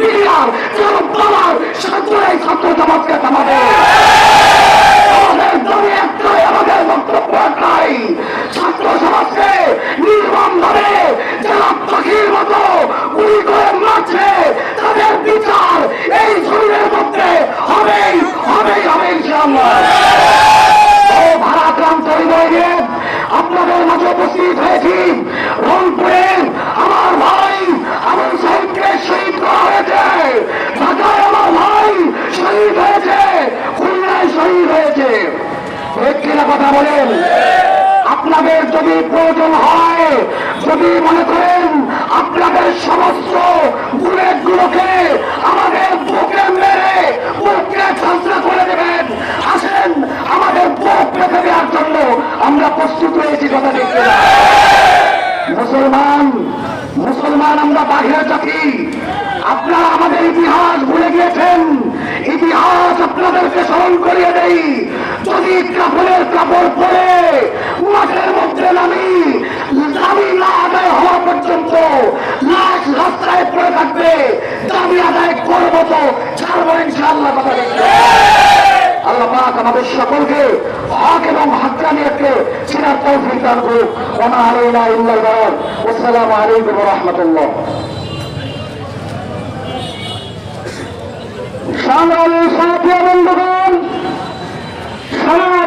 বিচার যেন পাওয়ার সাথে ছাত্র সমাজকে থামাবে আমাদের দাবি একটাই, আমাদের বক্তব্য একটাই। ছাত্র সমাজকে নির্মম ভাবে যারা পাখির মতো গুলি করে মারছে, তাদের বিচার এই শরীরের মধ্যে হবেই হবেই আপনাদের মাঝে উপস্থিত হয়েছি। রংপুরের আমার ভাই আমার সাহেবকে শহীদ করা হয়েছে ঢাকায় আমার ভাই শহীদ হয়েছে খুলনায় শহীদ হয়েছে ঠিক কিনা কথা বলেন। আপনাদের যদি প্রয়োজন হয়, যদি মনে করেন আপনাদের সমস্ত বুলেট গুলোকে আমাদের বুকে মেরে, বুককে ছাত্রা করে দেবেন। আসেন আমাদের বুক রেখে দেওয়ার জন্য আমরা প্রস্তুত হয়েছি কথা দেখতে মুসলমান মুসলমান আমরা বাঘের জাতি যদি কাপড়ের কাপড় পরে মাঠের মধ্যে নামি দাবি না আদায় হওয়া পর্যন্ত লাশ রাস্তায় পড়ে থাকবে দাবি আদায় করব তো, ছাড়বো ইনশাআল্লাহ, কথা আল্লাহ আমাদের সকলকে হক এবং হাক্কানিয়তকে চিনার তৌফিক দান করুক। ওমা আলাইনা ইল্লাল বালাগ আসসালামু আলাইকুম ওয়া রাহমাতুল্লাহ। সংগ্রামী সাথী বন্ধুগণ। ভালো